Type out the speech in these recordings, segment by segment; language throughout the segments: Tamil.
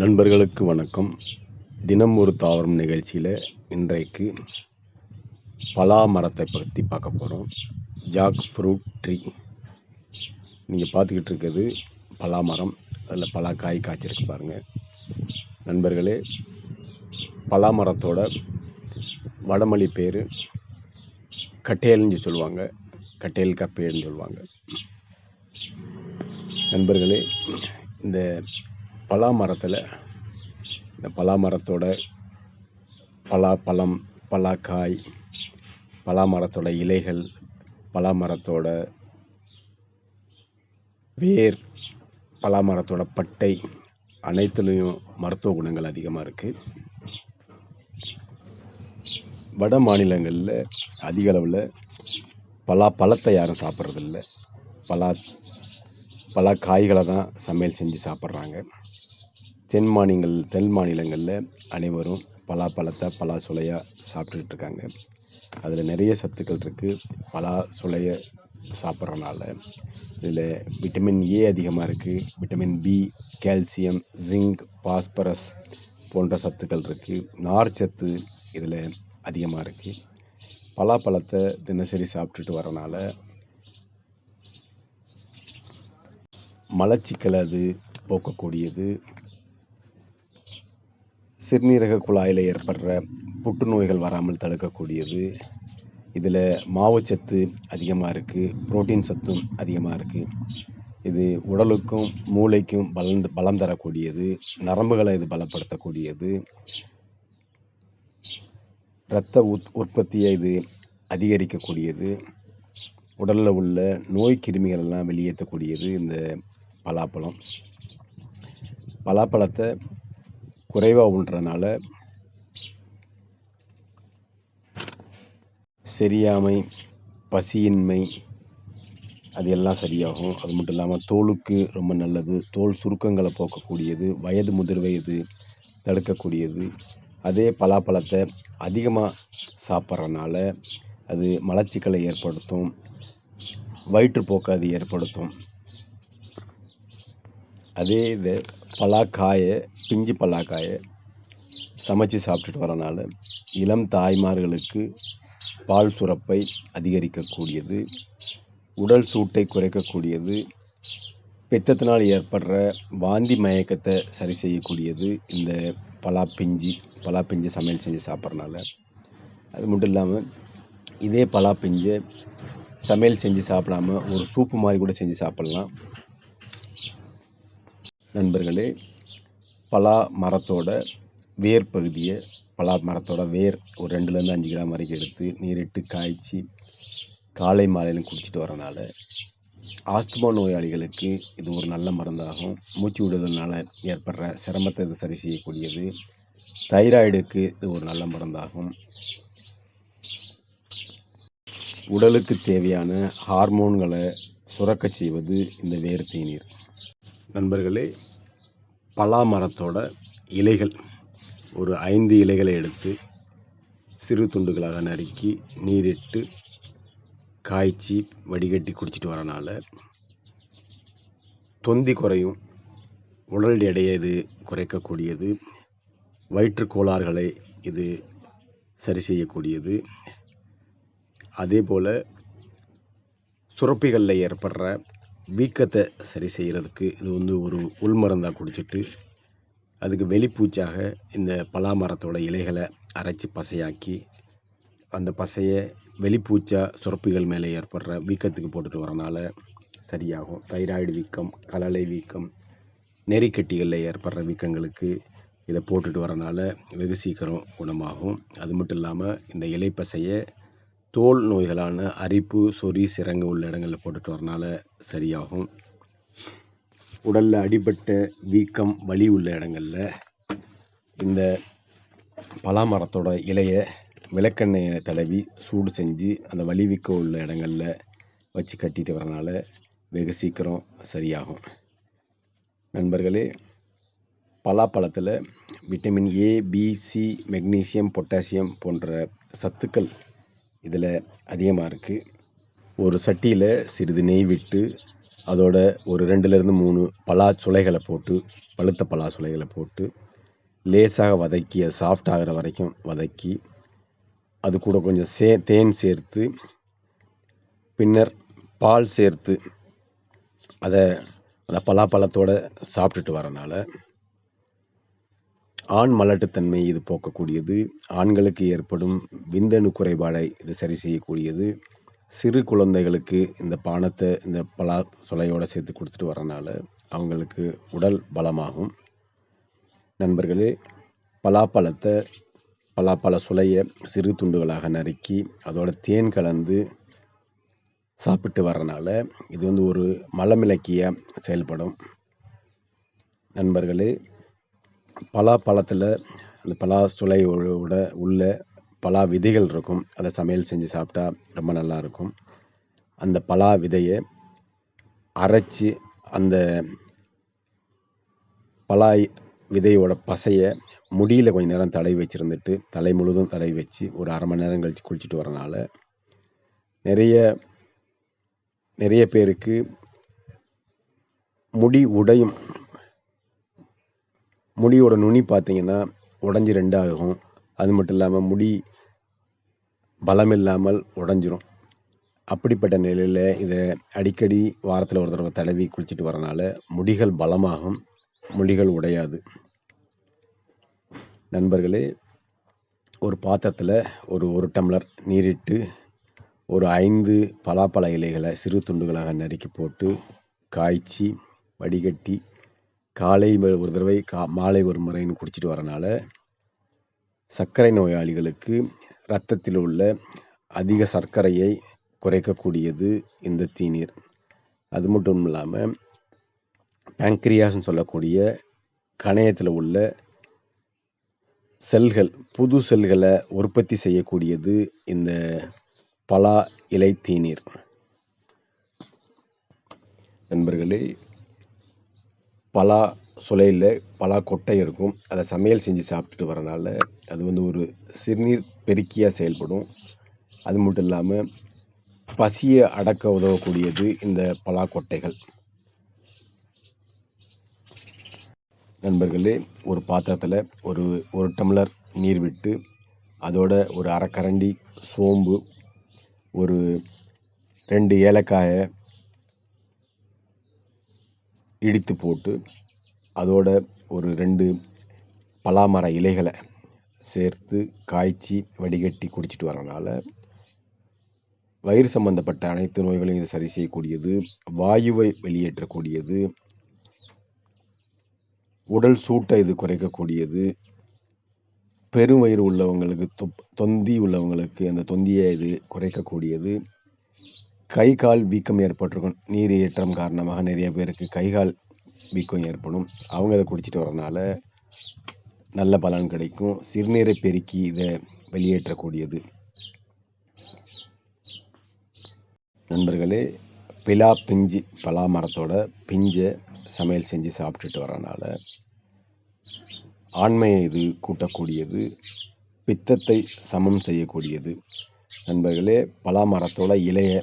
நண்பர்களுக்கு வணக்கம். தினம் ஒரு தாவரம் நிகழ்ச்சியில் இன்றைக்கு பலா மரத்தை பற்றி பார்க்க போகிறோம் ஜாக் ஃப்ரூட் ட்ரீ. நீங்கள் பார்த்துக்கிட்டு இருக்கிறது பலா மரம். அதில் பலா காய் காய்ச்சிருக்கு பாருங்கள் நண்பர்களே பலா மரத்தோட வடமொழி பேர் கட்டேல்னு சொல்லுவாங்க. கட்டேல் கப்பேல்னு சொல்லுவாங்க. நண்பர்களே இந்த பலா மரத்தில் இந்த பலா மரத்தோட பலா பழம் பலாக்காய் பலா மரத்தோட இலைகள் பலா மரத்தோட வேர் பலா மரத்தோட பட்டை அனைத்துலேயும் மருத்துவ குணங்கள் அதிகமாக இருக்குது வட மாநிலங்களில் அதிக அளவில் பலா பழத்தை யாரும் சாப்பிட்றதில்ல. பலா பல காய்களை தான் சமையல் செஞ்சு சாப்பிட்றாங்க. தென் மாநிலங்கள் தென் மாநிலங்களில் அனைவரும் பலாப்பழத்தை பலா சுளையாக சாப்பிட்டுக்கிட்டு இருக்காங்க. அதில் நிறைய சத்துக்கள் இருக்குது பலா சுளைய சாப்பிட்றனால இதில் விட்டமின் ஏ அதிகமாக இருக்குது vitamin B calcium zinc phosphorus போன்ற சத்துக்கள் இருக்குது நார் சத்து இதில் அதிகமாக இருக்குது பலாப்பழத்தை தினசரி சாப்பிட்டுட்டு வரனால மலச்சிக்கலை அது போக்கக்கூடியது. சிறுநீரக குழாயில் ஏற்படுற புற்றுநோய்கள் வராமல் தடுக்கக்கூடியது. இதில் மாவுச்சத்து அதிகமாக இருக்குது புரோட்டீன் சத்தும் அதிகமாக இருக்குது இது உடலுக்கும் மூளைக்கும் பலன் பலம் தரக்கூடியது. நரம்புகளை இது பலப்படுத்தக்கூடியது. இரத்த உத் உற்பத்தியை இது அதிகரிக்கக்கூடியது. உடலில் உள்ள நோய் கிருமிகள் எல்லாம் வெளியேற்றக்கூடியது. இந்த பலாப்பழம். பலாப்பழத்தை குறைவாக உண்றனால சரியாமை பசியின்மை அது எல்லாம் சரியாகும். அது மட்டும் இல்லாமல் தோலுக்கு ரொம்ப நல்லது. தோல் சுருக்கங்களை போக்கக்கூடியது வயது முதிர்வை இது தடுக்கக்கூடியது. அதே பலாப்பழத்தை அதிகமாக சாப்பிட்றனால அது மலச்சிக்கலை ஏற்படுத்தும் வயிற்றுப்போக்கு அது ஏற்படுத்தும். அதே இது பலாக்காயை பிஞ்சு பலாக்காயை சமைச்சு சாப்பிட்டுட்டு வரனால இளம் தாய்மார்களுக்கு பால் சுரப்பை அதிகரிக்கக்கூடியது உடல் சூட்டை குறைக்கக்கூடியது பித்தத்தினால் ஏற்படுற வாந்தி மயக்கத்தை சரி செய்யக்கூடியது இந்த பலா பிஞ்சு பலா பிஞ்சு சமையல் செஞ்சு சாப்பிட்றனால. அது மட்டும் இல்லாமல் இதே பலா பிஞ்சை சமையல் செஞ்சு சாப்பிடாம ஒரு சூப்பு மாதிரி கூட செஞ்சு சாப்பிட்லாம். நண்பர்களே பலா மரத்தோட வேர் பகுதியை பலா மரத்தோட வேர் ஒரு ரெண்டுலேருந்து அஞ்சு கிராம் வரைக்கும் எடுத்து நீரிட்டு காய்ச்சி காலை மாலையில் குடிச்சிட்டு வரனால ஆஸ்துமா நோயாளிகளுக்கு இது ஒரு நல்ல மருந்தாகும். மூச்சு விடுதல்னால ஏற்படுற சிரமத்தை இது சரி செய்யக்கூடியது. தைராய்டுக்கு இது ஒரு நல்ல மருந்தாகும். உடலுக்கு தேவையான ஹார்மோன்களை சுரக்க செய்வது இந்த வேர் தேநீர். நண்பர்களே பலா மரத்தோட இலைகள். ஒரு ஐந்து இலைகளை எடுத்து சிறு துண்டுகளாக நறுக்கி நீரிட்டு காய்ச்சி வடிகட்டி குடிச்சிட்டு வரனால தொந்தி குறையும். உடல் எடையை இது குறைக்கக்கூடியது. வயிற்றுக் கோளாறுகளை இது சரி செய்யக்கூடியது. அதே போல் சுரப்பிகளில் ஏற்படுற வீக்கத்தை சரி செய்கிறதுக்கு இது வந்து ஒரு உள்மருந்தாக குடிச்சிட்டு அதுக்கு வெளிப்பூச்சாக இந்த பலா மரத்தோட இலைகளை அரைச்சி பசையாக்கி அந்த பசையை வெளிப்பூச்சா சுரப்பிகள் மேலே ஏற்படுற வீக்கத்துக்கு போட்டுட்டு வரனால சரியாகும். தைராய்டு வீக்கம் கலலை வீக்கம் நெறிக்கட்டிகளில் ஏற்படுற வீக்கங்களுக்கு இதை போட்டுட்டு வரனால வெகு சீக்கிரம் குணமாகும். அது மட்டும் இல்லாமல் இந்த இலை பசையை தோல் நோய்களான அரிப்பு சொறி சிரங்கு உள்ள இடங்களில் போட்டுட்டு வரனால சரியாகும். உடலில் அடிபட்ட வீக்கம் வலி உள்ள இடங்களில் இந்த பலா மரத்தோட இலையை விளக்கெண்ணெயை தடவி சூடு செஞ்சு அந்த வலி வீக்கம் உள்ள இடங்களில் வச்சு கட்டிட்டு வரனால வெகு சீக்கிரம் சரியாகும். நண்பர்களே பலாப்பழத்தில் vitamin A B C magnesium potassium போன்ற சத்துக்கள் இதில் அதிகமாக இருக்குது ஒரு சட்டியில் சிறிது நெய் விட்டு அதோட ஒரு ரெண்டுலேருந்து மூணு பலா சுளைகளை போட்டு பழுத்த பலா சுளைகளை போட்டு லேசாக வதக்கி அது சாஃப்ட் ஆகிற வரைக்கும் வதக்கி அது கூட கொஞ்சம் சே தேன் சேர்த்து பின்னர் பால் சேர்த்து அதை அந்த பலாப்பழத்தோடு சாப்பிட்டுட்டு வரனால ஆண் மலட்டுத்தன்மை இது போக்கக்கூடியது. ஆண்களுக்கு ஏற்படும் விந்தணு குறைபாடை இது சரி செய்யக்கூடியது. சிறு குழந்தைகளுக்கு இந்த பானத்தை இந்த பலா சொலையோடு சேர்த்து கொடுத்துட்டு வரனால அவங்களுக்கு உடல் பலமாகும். நண்பர்களே பலாப்பழத்தை பலாப்பழ சுளையை சிறு துண்டுகளாக நறுக்கி அதோட தேன் கலந்து சாப்பிட்டு வரனால இது வந்து ஒரு மலமிளக்கிய செயல்படும். நண்பர்களே பலாப்பழத்தில் அந்த பலா சுளையோட உள்ள பலா விதைகள் இருக்கும். அதை சமையல் செஞ்சு சாப்பிட்டா ரொம்ப நல்லா இருக்கும் அந்த பலா விதையை அரைச்சி அந்த பலா விதையோட பசையை முடியில் கொஞ்ச நேரம் தடவி வச்சுருந்துட்டு தலை முழுதும் தடவி வச்சு ஒரு அரை மணி நேரம் கழித்து குளிச்சுட்டு வரனால நிறைய நிறைய பேருக்கு முடி உடையும் முடியோட நுனி பார்த்தீங்கன்னா உடஞ்சி ரெண்டாகும். அது மட்டும் இல்லாமல் முடி பலம் இல்லாமல் உடஞ்சிரும். அப்படிப்பட்ட நிலையில் இதை அடிக்கடி வாரத்தில் ஒரு தடவை தடவி குளிச்சுட்டு வரனால முடிகள் பலமாகும். முடிகள் உடையாது. நண்பர்களே ஒரு பாத்திரத்தில் ஒரு ஒரு டம்ளர் நீரிட்டு ஒரு ஐந்து பலாப்பழ இலைகளை சிறு துண்டுகளாக நறுக்கி போட்டு காய்ச்சி வடிகட்டி காலை ஒரு தடவை கா மாலை ஒரு முறைன்னு குடிச்சிட்டு வரனால சர்க்கரை நோயாளிகளுக்கு இரத்தத்தில் உள்ள அதிக சர்க்கரையை குறைக்கக்கூடியது இந்த தீநீர். அது மட்டும் இல்லாமல் பேங்க்ரியாஸ்னு சொல்லக்கூடிய கணையத்தில் உள்ள செல்கள் புது செல்களை உற்பத்தி செய்யக்கூடியது இந்த பலா இலை தீநீர். நண்பர்களே பலா சுளையில் பலா கொட்டை இருக்கும். அதை சமையல் செஞ்சு சாப்பிட்டுட்டு வரனால அது வந்து ஒரு சிறுநீர் பெருக்கியாக செயல்படும். அது மட்டும் இல்லாமல் பசியை அடக்க உதவக்கூடியது இந்த பலா கொட்டைகள். நண்பர்களே ஒரு பாத்திரத்தில் ஒரு ஒரு டம்ளர் நீர் விட்டு அதோட ஒரு அரைக்கரண்டி சோம்பு ஒரு ரெண்டு ஏலக்காயை இடித்து போட்டு அதோட ஒரு ரெண்டு பலாமர இலைகளை சேர்த்து காய்ச்சி வடிகட்டி குடிச்சிட்டு வரனால வயிறு சம்பந்தப்பட்ட அனைத்து நோய்களையும் இது சரி செய்யக்கூடியது வாயுவை வெளியேற்றக்கூடியது உடல் சூட்டை இது குறைக்கக்கூடியது பெருவயிறு உள்ளவங்களுக்கு தொப் தொந்தி உள்ளவங்களுக்கு அந்த தொந்தியை இது குறைக்கக்கூடியது கை கால் வீக்கம் ஏற்பட்டிருக்கும். நீர் ஏற்றம் காரணமாக நிறைய பேருக்கு கை கால் வீக்கம் ஏற்படும். அவங்க அதை குடிச்சிட்டு வரனால நல்ல பலன் கிடைக்கும். சிறுநீரை பெருக்கி இதை வெளியேற்றக்கூடியது. நண்பர்களே பிலா பிஞ்சு பலா மரத்தோட பிஞ்சை சமையல் செஞ்சு சாப்பிட்டுட்டு வரனால ஆண்மையை இது கூட்டக்கூடியது. பித்தத்தை சமம் செய்யக்கூடியது. நண்பர்களே பலா மரத்தோட இலையை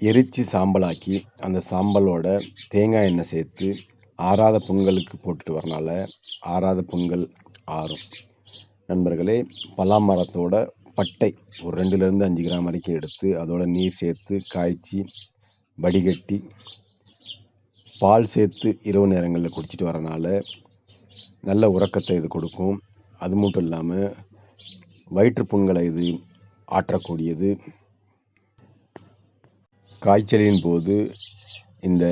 எரித்து சாம்பலாக்கி அந்த சாம்பலோட தேங்காய் எண்ணெய் சேர்த்து ஆறாத புண்களுக்கு போட்டுட்டு வரனால ஆறாத புண்கள் ஆறும். நண்பர்களே பலா மரத்தோட பட்டை ஒரு ரெண்டுலேருந்து அஞ்சு கிராம் வரைக்கும் எடுத்து அதோட நீர் சேர்த்து காய்ச்சி வடிகட்டி பால் சேர்த்து இரவு நேரங்களில் குடிச்சிட்டு வரனால நல்ல உறக்கத்தை இது கொடுக்கும். அது மட்டும் இல்லாமல் வயிற்றுப்புண்களை இது ஆற்றக்கூடியது. காய்ச்சலின் போது இந்த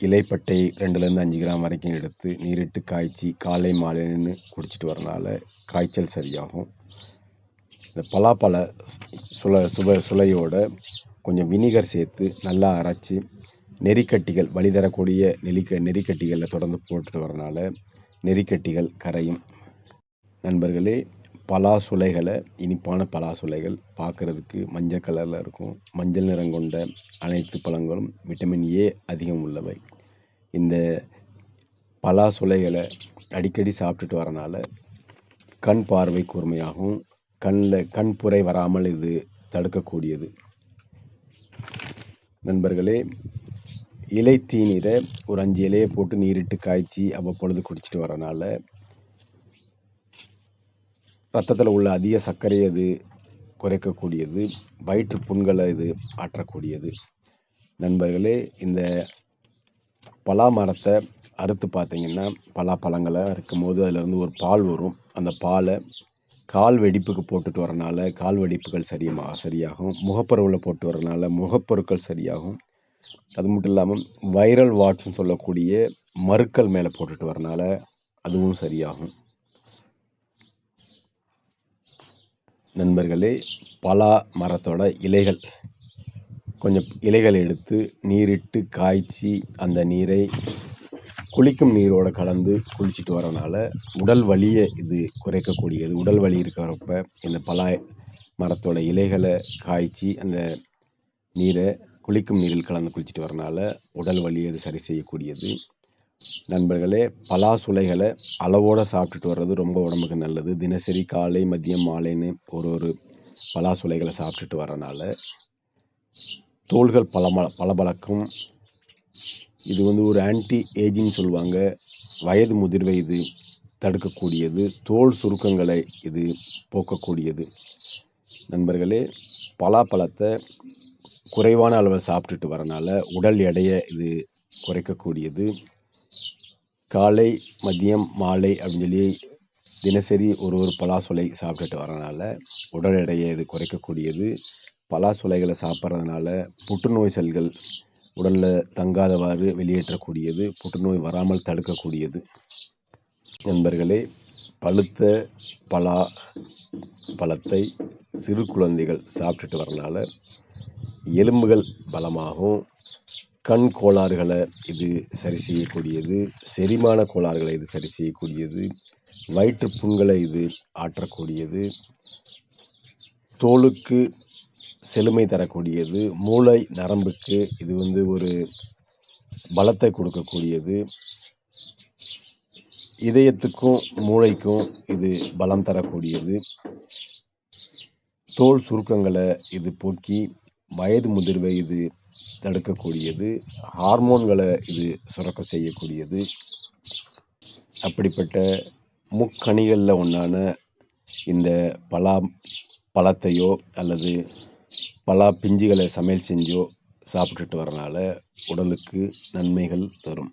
இலைப்பட்டை ரெண்டுலேருந்து அஞ்சு கிராம் வரைக்கும் எடுத்து நீரிட்டு காய்ச்சி காலை மாலைன்னு குடிச்சிட்டு வரனால காய்ச்சல் சரியாகும். இந்த பலாப்பழ சுள சுப சுளையோட கொஞ்சம் வினிகர் சேர்த்து நல்லா அரைச்சி நெறிக்கட்டிகள் வழி தரக்கூடிய நெலிக்க நெறிக்கட்டிகளில் தொடர்ந்து போட்டுட்டு வரனால நெறிக்கட்டிகள் கரையும். நண்பர்களே பலாசுலைகளை இனிப்பான பலா சுளைகள் பார்க்குறதுக்கு மஞ்சள் கலரில் இருக்கும். மஞ்சள் நிறம் கொண்ட அனைத்து பழங்களும் விட்டமின் ஏ அதிகம் உள்ளவை. இந்த பலாசுலைகளை அடிக்கடி சாப்பிட்டுட்டு வரனால கண் பார்வை கூர்மையாகவும் கண்ணில் கண் புரை வராமல் இது தடுக்கக்கூடியது. நண்பர்களே இலை தீநீரை ஒரு அஞ்சு இலையை போட்டு நீரிட்டு காய்ச்சி அவ்வப்பொழுது குடிச்சிட்டு வரனால ரத்தத்தில் உள்ள அதிக சர்க்கரையை அது குறைக்கக்கூடியது வயிற்று புண்களை இது ஆற்றக்கூடியது. நண்பர்களே இந்த பலா மரத்தை அறுத்து பார்த்தீங்கன்னா பலாப்பழங்களை இருக்கும்போது அதிலேருந்து ஒரு பால் வரும். அந்த பாலை கால் வெடிப்புக்கு போட்டுட்டு வரனால கால் வெடிப்புகள் சரியா சரியாகும். முகப்பருவில் போட்டு வரனால முகப்பொருட்கள் சரியாகும். அது மட்டும் இல்லாமல் வைரல் வாட்ஸ்ன்னு சொல்லக்கூடிய மருக்கள் மேலே போட்டுட்டு வரனால அதுவும் சரியாகும். நண்பர்களே பலா மரத்தோட இலைகள். கொஞ்சம் இலைகள் எடுத்து நீரிட்டு காய்ச்சி அந்த நீரை குளிக்கும் நீரோட கலந்து குளிச்சுட்டு வரனால உடல் வலியை இது குறைக்கக்கூடியது. உடல் வலி இருக்கிறப்ப இந்த பலா மரத்தோட இலைகளை காய்ச்சி அந்த நீரை குளிக்கும் நீரில் கலந்து குளிச்சுட்டு வரனால உடல் வலியை அது சரி செய்யக்கூடியது. நண்பர்களே பலாசுலைகளை அளவோடு சாப்பிட்டுட்டு வர்றது ரொம்ப உடம்புக்கு நல்லது. தினசரி காலை மதியம் மாலைன்னு ஒரு ஒரு பலாசுலைகளை சாப்பிட்டுட்டு வரனால தோள்கள் பலம பளபளக்கும். இது வந்து ஒரு ஆன்டி ஏஜிங் சொல்லுவாங்க. வயது முதிர்வை இது தடுக்கக்கூடியது. தோல் சுருக்கங்களை இது போக்கக்கூடியது. நண்பர்களே பலாப்பழத்தை குறைவான அளவில் சாப்பிட்டுட்டு வரனால உடல் எடையை இது குறைக்கக்கூடியது. காலை மதியம் மாலை அப்படின்னு சொல்லி தினசரி ஒரு ஒரு பலாசொலை சாப்பிட்டுட்டு வரனால உடல் எடையை இது குறைக்கக்கூடியது. பலாசொலைகளை சாப்பிட்றதுனால புற்றுநோய் செல்கள் உடலில் தங்காதவாறு வெளியேற்றக்கூடியது புற்றுநோய் வராமல் தடுக்கக்கூடியது. நண்பர்களே பழுத்த பலா பழத்தை சிறு குழந்தைகள் சாப்பிட்டுட்டு வரனால எலும்புகள் பலமாகும். கண் கோளாறுகளை இது சரி செய்யக்கூடியது செரிமான கோளாறுகளை இது சரி செய்யக்கூடியது வயிற்று புண்களை இது ஆற்றக்கூடியது தோலுக்கு செழுமை தரக்கூடியது மூளை நரம்புக்கு இது வந்து ஒரு பலத்தை கொடுக்கக்கூடியது இதயத்துக்கும் மூளைக்கும் இது பலம் தரக்கூடியது தோல் சுருக்கங்களை இது போக்கி வயது முதிர்வை இது தடுக்கக்கூடியது. ஹார்மோன்களை இது சுரக்க செய்யக்கூடியது. அப்படிப்பட்ட முக்கணிகளில் ஒன்றான இந்த பலா பழத்தையோ அல்லது பலா பிஞ்சுகளை சமையல் செஞ்சோ சாப்பிட்டுட்டு வரனால உடலுக்கு நன்மைகள் தரும்.